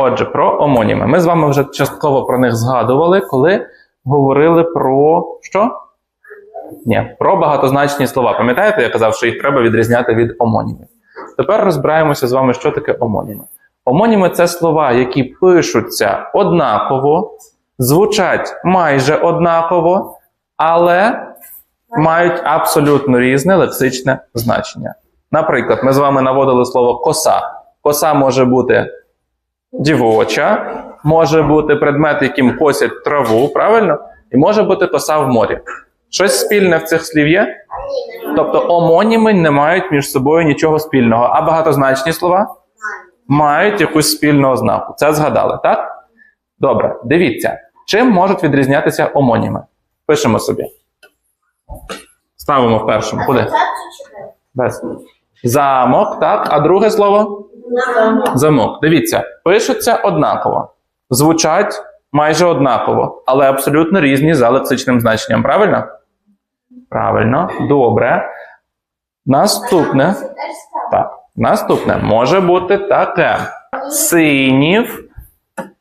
Отже, про омоніми. Ми з вами вже частково про них згадували, коли говорили про що? Ні, про багатозначні слова. Пам'ятаєте, я казав, що їх треба відрізняти від омонімів. Тепер розбираємося з вами, що таке омоніми. Омоніми це слова, які пишуться однаково, звучать майже однаково, але мають абсолютно різне лексичне значення. Наприклад, ми з вами наводили слово коса. Коса може бути дівоча, може бути предмет, яким косять траву, правильно? І може бути коса в морі. Щось спільне в цих слів є? Тобто омоніми не мають між собою нічого спільного, а багатозначні слова мають якусь спільну ознаку. Це згадали, так? Добре, дивіться, чим можуть відрізнятися омоніми? Пишемо собі. Ставимо в першому. Куди? Без. Замок, так. А друге слово? Замок. Дивіться, пишуться однаково, звучать майже однаково, але абсолютно різні за лексичним значенням. Правильно? Правильно, добре. Наступне. Так. Наступне може бути таке: синів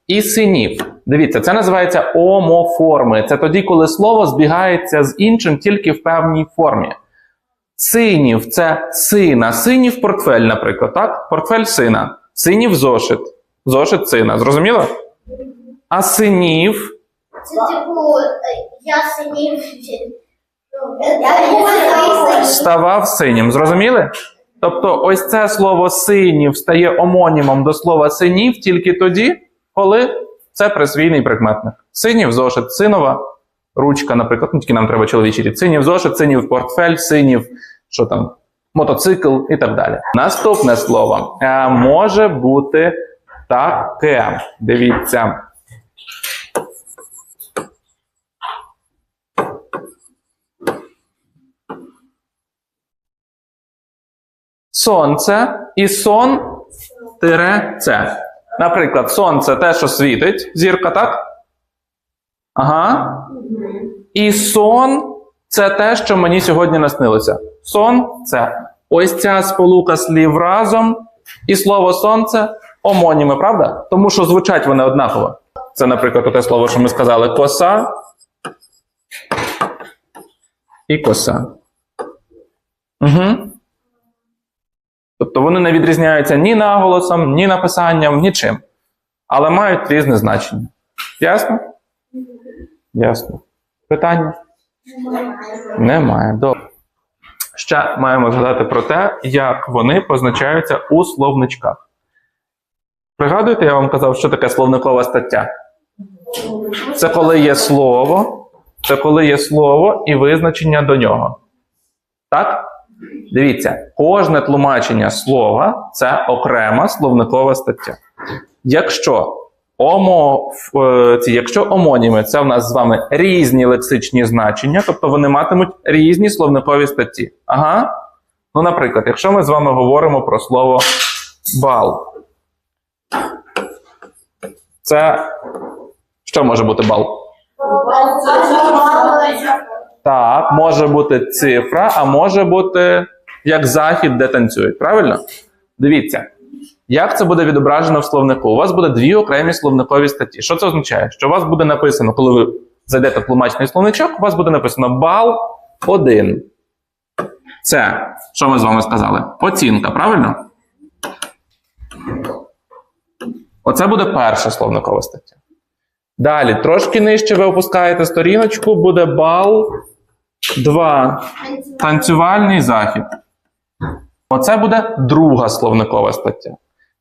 і синів. Дивіться, це називається омоформи. Це тоді, коли слово збігається з іншим тільки в певній формі. Синів це сина, синів портфель, наприклад, так? Портфель сина, синів зошит, зошит сина. Зрозуміло? А синів Це типу, я синів. Ставав синім. Зрозуміли? Тобто, ось це слово синів стає омонімом до слова синів тільки тоді, коли це присвійний прикметник. Синів зошит, синова ручка, наприклад, ну тільки нам треба чоловічий рід. Синів зошит, синів портфель, синів, що там, мотоцикл і так далі. Наступне слово е, може бути таке. Дивіться. Сонце і сон тире це. Наприклад, сонце те, що світить, зірка, так? Ага. І сон це те, що мені сьогодні наснилося. Сон це ось ця сполука слів разом, і слово сонце омоніми, правда? Тому що звучать вони однаково. Це, наприклад, те слово, що ми сказали: коса і коса. Угу. Тобто вони не відрізняються ні наголосом, ні написанням, нічим. Але мають різне значення. Ясно? Ясно. Питання? Немає. Добре. Ще маємо згадати про те, як вони позначаються у словничках. Пригадуєте, я вам казав, що таке словникова стаття? Це коли є слово, це коли є слово і визначення до нього. Так? Дивіться, кожне тлумачення слова це окрема словникова стаття. Якщо омо, е, ці, якщо омоніми, це в нас з вами різні лексичні значення, тобто вони матимуть різні словникові статті. Ага. Ну, наприклад, якщо ми з вами говоримо про слово бал, це що може бути бал? Так, може бути цифра, а може бути як захід, де танцюють. Правильно? Дивіться, як це буде відображено в словнику? У вас буде дві окремі словникові статті. Що це означає? Що у вас буде написано, коли ви зайдете в тлумачний словничок, у вас буде написано бал 1. Це, що ми з вами сказали? Оцінка, правильно? Оце буде перша словникова стаття. Далі, трошки нижче ви опускаєте сторіночку, буде бал 2. Танцювальний захід. Оце буде друга словникова стаття.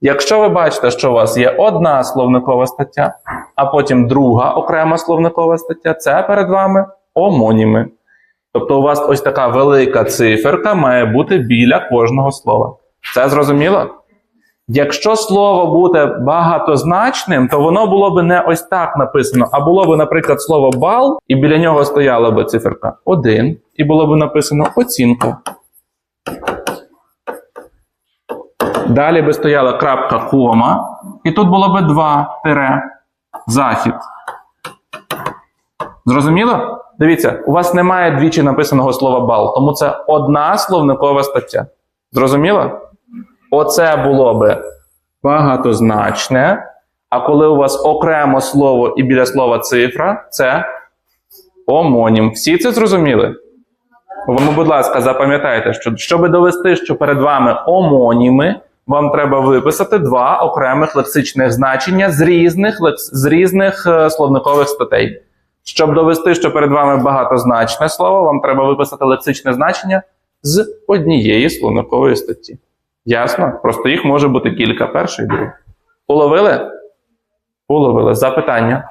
Якщо ви бачите, що у вас є одна словникова стаття, а потім друга окрема словникова стаття, це перед вами омоніми. Тобто у вас ось така велика циферка має бути біля кожного слова. Це зрозуміло? Якщо слово буде багатозначним, то воно було б не ось так написано, а було б, наприклад, слово бал, і біля нього стояла б циферка 1, і було б написано оцінка. Далі би стояла крапка кома, і тут було б 2 тире захід. Зрозуміло? Дивіться, у вас немає двічі написаного слова бал, тому це одна словникова стаття. Зрозуміло? Оце було би багатозначне. А коли у вас окремо слово і біля слова цифра, це омонім. Всі це зрозуміли? Тому, будь ласка, запам'ятайте, що щоб довести, що перед вами омоніми, вам треба виписати два окремих лексичних значення з різних, лекс- з різних е, словникових статей. Щоб довести, що перед вами багатозначне слово, вам треба виписати лексичне значення з однієї словникової статті. Ясно? Просто їх може бути кілька, перший і другий. Уловили? Уловили. Запитання.